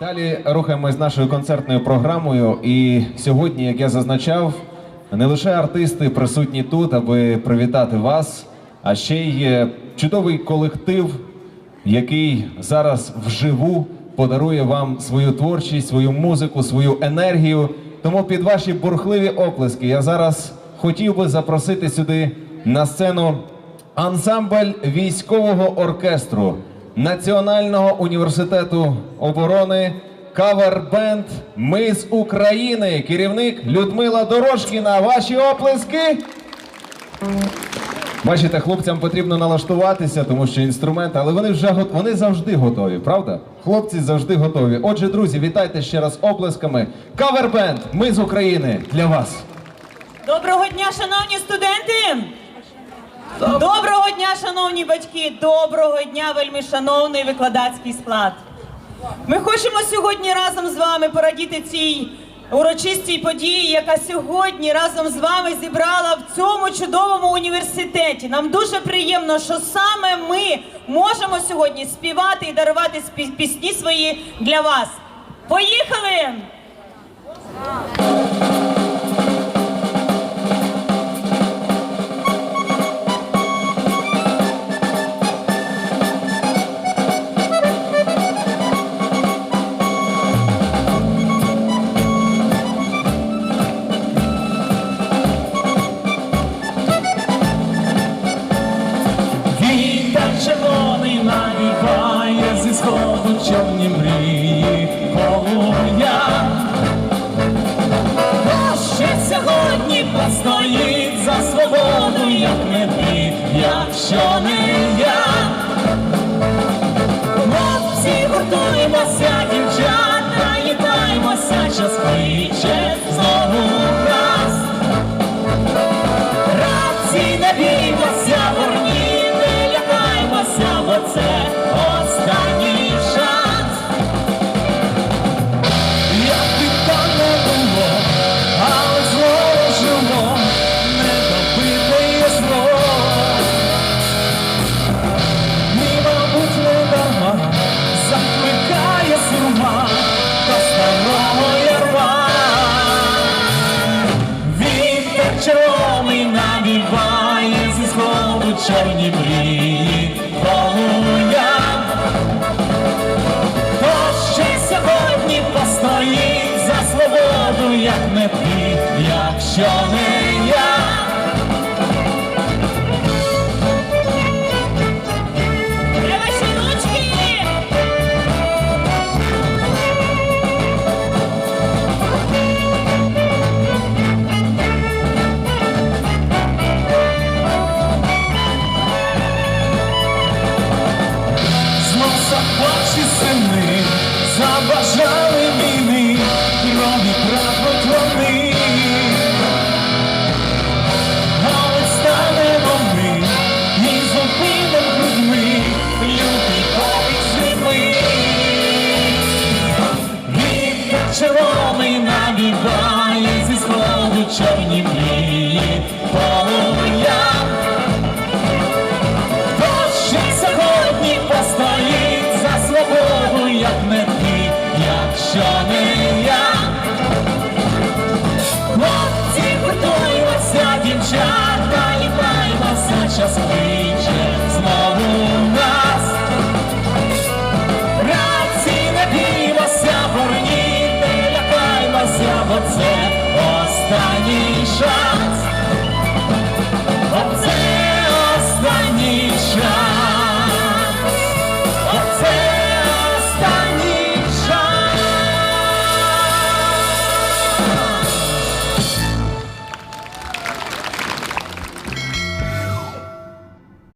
Далі рухаємось нашою концертною програмою. І сьогодні, як я зазначав, не лише артисти присутні тут, аби привітати вас, а ще й чудовий колектив, який зараз вживу подарує вам свою творчість, свою музику, свою енергію. Тому під ваші бурхливі оплески я зараз хотів би запросити сюди на сцену ансамбль військового оркестру Національного університету оборони кавер-бенд Ми з України. Керівник Людмила Дорожкіна. Ваші оплески. Бачите, хлопцям потрібно налаштуватися, тому що інструменти, але вони вже вони завжди готові, правда? Хлопці завжди готові. Отже, друзі, вітайте ще раз оплесками. Кавер-бенд Ми з України для вас. Доброго дня, шановні студенти! Доброго дня, шановні батьки! Доброго дня, вельми шановний викладацький склад! Ми хочемо сьогодні разом з вами порадіти цій урочистій події, яка сьогодні разом з вами зібрала в цьому чудовому університеті. Нам дуже приємно, що саме ми можемо сьогодні співати і дарувати пісні свої для вас. Поїхали! Чорні мрії полум'я. Хто ще сьогодні постоїть за свободу, як не ти, якщо не я. Хлопці, гуртуємося, дівчата, єднаймося, час кличе чорні мрії. чорні мрії полум'я. Хто ще сьогодні постоїть за свободу, як не ти, якщо не я. Хлопці, готуємося, дівчата, і наймося час вийде знову нас. Раці не